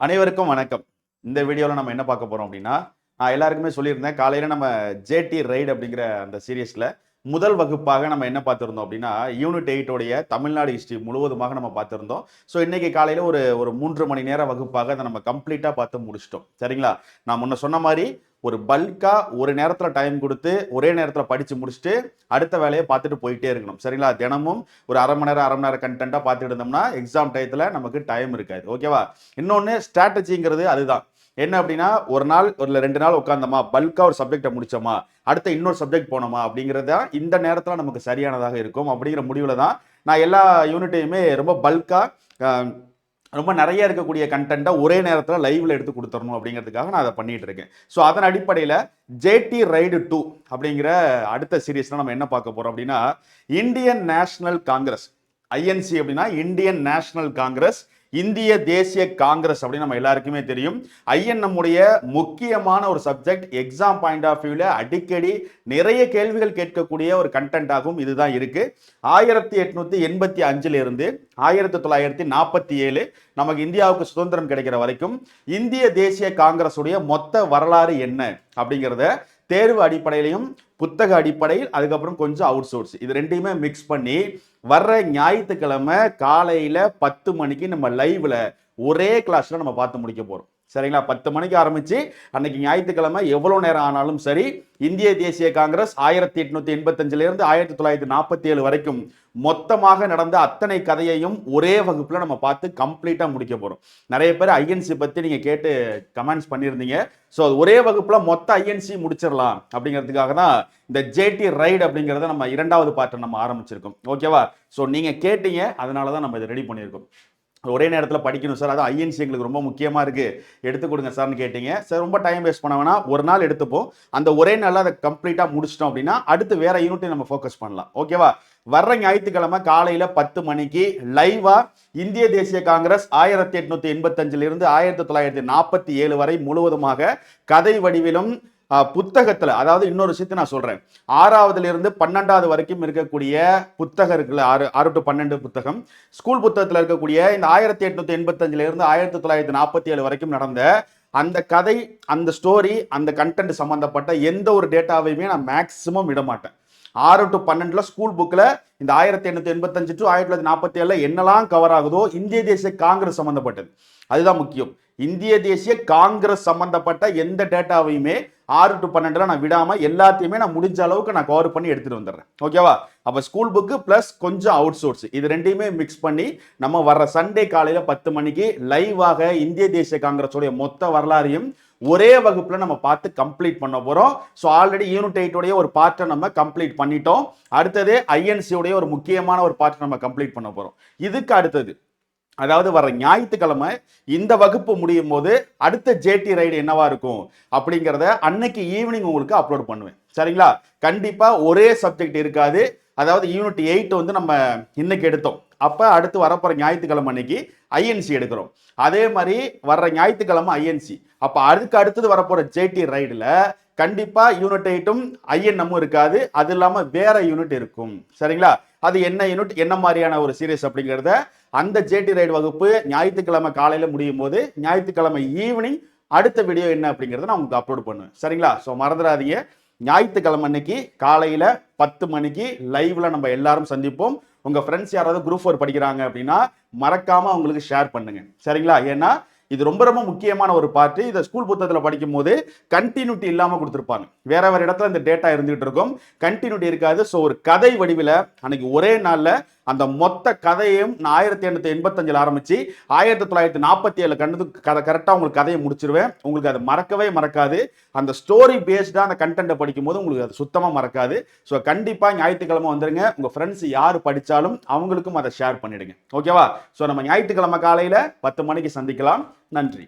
அனைவருக்கும் வணக்கம். இந்த வீடியோவில் நம்ம என்ன பார்க்க போறோம் அப்படின்னா நான் எல்லாருக்குமே சொல்லியிருந்தேன் காலையில் நம்ம ஜேடி ரைடு அப்படிங்கிற அந்த சீரியஸில் முதல் வகுப்பாக நம்ம என்ன பார்த்துருந்தோம் அப்படின்னா யூனிட் எயிட்டோடைய தமிழ்நாடு ஹிஸ்ட்ரி முழுவதுமாக நம்ம பார்த்துருந்தோம். ஸோ இன்னைக்கு காலையில் ஒரு ஒரு மூன்று மணி நேர வகுப்பாக அதை நம்ம கம்ப்ளீட்டாக பார்த்து முடிச்சிட்டோம். சரிங்களா? நான் முன்ன சொன்ன மாதிரி ஒரு பல்காக ஒரு நேரத்தில் டைம் கொடுத்து ஒரே நேரத்தில் படித்து முடிச்சுட்டு அடுத்த வேலையை பார்த்துட்டு போயிட்டே இருக்கணும். சரிங்களா? தினமும் ஒரு அரை மணி நேரம் அரை மணி நேரம் கண்டென்ட்டாக பார்த்துட்டு இருந்தோம்னா எக்ஸாம் டயத்தில் நமக்கு டைம் இருக்காது. ஓகேவா இன்னொன்று ஸ்ட்ராட்டஜிங்கிறது அதுதான். என்ன அப்படின்னா ஒரு நாள் ஒரு ரெண்டு நாள் உட்காந்தோமா பல்காக ஒரு சப்ஜெக்டை முடிச்சோமா? அடுத்த இன்னொரு சப்ஜெக்ட் போனோமா? அப்படிங்கிறது தான் இந்த நேரத்தில் நமக்கு சரியானதாக இருக்கும். அப்படிங்கிற முடிவில் தான் நான் எல்லா யூனிட்டையுமே ரொம்ப பல்காக ரொம்ப நிறைய இருக்கக்கூடிய கண்டென்ட்டை ஒரே நேரத்தில் லைவில் எடுத்து கொடுத்துடணும் அப்படிங்கிறதுக்காக நான் அதை பண்ணிகிட்டு இருக்கேன். ஸோ அதன் அடிப்படையில் ஜேடி ரைடு டூ அப்படிங்கிற அடுத்த சீரீஸில் நம்ம என்ன பார்க்க போகிறோம் அப்படின்னா இந்தியன் நேஷனல் காங்கிரஸ் ஐஎன்சி அப்படின்னா இந்தியன் நேஷனல் காங்கிரஸ் இந்திய தேசிய காங்கிரஸ் அப்படின்னு நம்ம எல்லாருக்குமே தெரியும். ஐஎன் நம்முடைய முக்கியமான ஒரு சப்ஜெக்ட் எக்ஸாம் பாயிண்ட் ஆஃப் வியூவில் அடிக்கடி நிறைய கேள்விகள் கேட்கக்கூடிய ஒரு கண்டென்ட்டாகவும் இதுதான் இருக்குது ஆயிரத்தி எட்நூற்றி எண்பத்தி அஞ்சிலிருந்து ஆயிரத்தி தொள்ளாயிரத்தி நாற்பத்தி ஏழு நமக்கு இந்தியாவுக்கு சுதந்திரம் கிடைக்கிற வரைக்கும் இந்திய தேசிய காங்கிரஸுடைய மொத்த வரலாறு என்ன அப்படிங்கிறத தேர்வு அடிப்படையிலையும் புத்தக அடிப்படையில் அதுக்கப்புறம் கொஞ்சம் அவுட் சோர்ஸ் இது ரெண்டையுமே மிக்ஸ் பண்ணி வர்ற ஞாயிற்றுக்கிழமை காலையில் பத்து மணிக்கு நம்ம லைவில் ஒரே கிளாஸில் நம்ம பார்த்து முடிக்க போகிறோம் சரிங்களா? பத்து மணிக்கு ஆரம்பிச்சு அன்னைக்கு ஞாயிற்றுக்கிழமை எவ்வளோ நேரம் ஆனாலும் சரி இந்திய தேசிய காங்கிரஸ் ஆயிரத்தி எட்நூத்தி எண்பத்தஞ்சிலிருந்து ஆயிரத்தி தொள்ளாயிரத்தி நாற்பத்தி ஏழு வரைக்கும் மொத்தமாக நடந்த அத்தனை கதையையும் ஒரே வகுப்பில் நம்ம பார்த்து கம்ப்ளீட்டாக முடிக்க போகிறோம் நிறைய பேர் ஐஎன்சி பற்றி நீங்கள் கேட்டு கமெண்ட்ஸ் பண்ணியிருந்தீங்க. ஸோ அது ஒரே வகுப்பில் மொத்த ஐஎன்சி முடிச்சிடலாம் அப்படிங்கிறதுக்காக தான் இந்த ஜேடி ரைடு அப்படிங்கிறத நம்ம இரண்டாவது பார்ட்டை நம்ம ஆரம்பிச்சிருக்கோம். ஓகேவா ஸோ நீங்கள் கேட்டீங்க அதனால தான் நம்ம இதை ரெடி பண்ணியிருக்கோம். ஒரே நேரத்தில் படிக்கணும் சார் அது ஐஎன்சி எங்களுக்கு ரொம்ப முக்கியமாக இருக்குது எடுத்து கொடுங்க சார்னு கேட்டீங்க. சார் ரொம்ப டைம் வேஸ்ட் பண்ண வேணாம். ஒரு நாள் எடுத்துப்போம். அந்த ஒரே நாளில் அதை கம்ப்ளீட்டாக முடிச்சிட்டோம் அப்படின்னா அடுத்து வேற யூனிட்டை நம்ம ஃபோக்கஸ் பண்ணலாம். ஓகேவா வர்ற ஞாயிற்றுக்கிழமை காலையில் பத்து மணிக்கு லைவாக இந்திய தேசிய காங்கிரஸ் ஆயிரத்தி எட்நூற்றி எண்பத்தஞ்சிலிருந்து ஆயிரத்தி தொள்ளாயிரத்தி நாற்பத்தி ஏழு வரை முழுவதுமாக கதை வடிவிலும் புத்தகத்தில் அதாவது இன்னொரு விஷயத்தை நான் சொல்கிறேன் ஆறாவதுலேருந்து பன்னெண்டாவது வரைக்கும் இருக்கக்கூடிய புத்தகம் இருக்குல்ல ஆறு ஆறு டு பன்னெண்டு புத்தகம். ஸ்கூல் புத்தகத்தில் இருக்கக்கூடிய இந்த ஆயிரத்தி எட்நூற்றி எண்பத்தஞ்சிலேருந்து ஆயிரத்தி தொள்ளாயிரத்தி நாற்பத்தி ஏழு வரைக்கும் நடந்த அந்த கதை அந்த ஸ்டோரி அந்த கண்டென்ட் சம்மந்தப்பட்ட எந்த ஒரு டேட்டாவையுமே நான் மேக்ஸிமம் விட மாட்டேன் ஆறு டு பன்னெண்டுல ஸ்கூல் புக்கில் இந்த ஆயிரத்தி எண்ணூற்றி எண்பத்தஞ்சு டு ஆயிரத்தி தொள்ளாயிரத்தி நாற்பத்தி ஏழில் என்னெல்லாம் கவர் ஆகுதோ இந்திய தேசிய காங்கிரஸ் சம்மந்தப்பட்டது அதுதான் முக்கியம். இந்திய தேசிய காங்கிரஸ் சம்பந்தப்பட்ட எந்த டேட்டாவையுமே ஆறு டு பன்னெண்டுல நான் விடாம எல்லாத்தையுமே நான் முடிஞ்ச அளவுக்கு நான் கவர் பண்ணி எடுத்துட்டு வந்துடுறேன். ஓகேவா அப்ப ஸ்கூல் புக்கு பிளஸ் கொஞ்சம் அவுட் சோர்ஸ் இது ரெண்டையுமே மிக்ஸ் பண்ணி நம்ம வர்ற சண்டே காலையில பத்து மணிக்கு லைவாக இந்திய தேசிய காங்கிரஸோடைய மொத்த வரலாறையும் ஒரே வகுப்புல நம்ம பார்த்து கம்ப்ளீட் பண்ண போறோம். ஸோ ஆல்ரெடி யூனிட் எயிட்டோடைய ஒரு பார்ட்டை நம்ம கம்ப்ளீட் பண்ணிட்டோம். அடுத்தது ஐஎன்சியோடைய ஒரு முக்கியமான ஒரு பார்ட்டை நம்ம கம்ப்ளீட் பண்ண போறோம். இதுக்கு அடுத்தது அதாவது வர ஞாயிற்றுக்கிழமை இந்த வகுப்பு முடியும் போது அடுத்த ஜேடி ரைடு என்னவா இருக்கும் அப்படிங்கிறத அன்னைக்கு ஈவினிங் உங்களுக்கு அப்லோட் பண்ணுவேன். சரிங்களா? கண்டிப்பா ஒரே சப்ஜெக்ட் இருக்காது. அதாவது யூனிட் எயிட் வந்து நம்ம இன்னைக்கு எடுத்தோம். அப்போ அடுத்து வரப்போற ஞாயிற்றுக்கிழமை அன்னைக்கு ஐஎன்சி எடுக்கிறோம். அதே மாதிரி வர்ற ஞாயிற்றுக்கிழமை ஐஎன்சி அப்போ அதுக்கு அடுத்தது வரப்போற ஜேடி ரைடில் கண்டிப்பா யூனிட் எயிட்டும் ஐஎன்எம்மும் இருக்காது. அது இல்லாமல் வேற யூனிட் இருக்கும். சரிங்களா? அது என்ன யூனிட் என்ன மாதிரியான ஒரு சீரியஸ் அப்படிங்கிறத அந்த ஜேடி ரைடு வகுப்பு ஞாயிற்றுக்கிழமை காலையில் முடியும் போது ஞாயிற்றுக்கிழமை ஈவினிங் அடுத்த வீடியோ என்ன அப்படிங்கிறத நான் உங்களுக்கு அப்லோட் பண்ணுவேன். சரிங்களா? ஸோ மறந்துடாதீங்க. ஞாயிற்றுக்கிழமை அன்னைக்கு காலையில் பத்து மணிக்கு லைவ்ல நம்ம எல்லாரும் சந்திப்போம். உங்கள் ஃப்ரெண்ட்ஸ் யாராவது குரூப் ஃபோர் படிக்கிறாங்க அப்படின்னா மறக்காமல் அவங்களுக்கு ஷேர் பண்ணுங்க. சரிங்களா? ஏன்னா இது ரொம்ப ரொம்ப முக்கியமான ஒரு பார்ட்டு இதை ஸ்கூல் புத்தகத்தில் படிக்கும் போது கண்டினியூட்டி இல்லாமல் கொடுத்துருப்பாங்க. வேற வேற இடத்துல இந்த டேட்டா இருந்துகிட்டு இருக்கும். கண்டினியூட்டி இருக்காது. ஸோ ஒரு கதை வடிவில் அன்னைக்கு ஒரே நாளில் அந்த மொத்த கதையும் நான் ஆயிரத்தி எண்ணூற்றி எண்பத்தஞ்சில் ஆரம்பித்து ஆயிரத்தி தொள்ளாயிரத்தி நாற்பத்தி ஏழு கண்டு கதை கரெக்டாக உங்களுக்கு கதையை முடிச்சிருவேன். உங்களுக்கு அது மறக்கவே மறக்காது. அந்த ஸ்டோரி பேஸ்டாக அந்த கண்டென்ட்டை படிக்கும்போது உங்களுக்கு அது சுத்தமாக மறக்காது. ஸோ கண்டிப்பாக ஞாயிற்றுக்கிழமை வந்துருங்க. உங்கள் ஃப்ரெண்ட்ஸ் யார் படித்தாலும் அவங்களுக்கும் அதை ஷேர் பண்ணிவிடுங்க ஓகேவா ஸோ நம்ம ஞாயிற்றுக்கிழமை காலையில் பத்து மணிக்கு சந்திக்கலாம். நன்றி.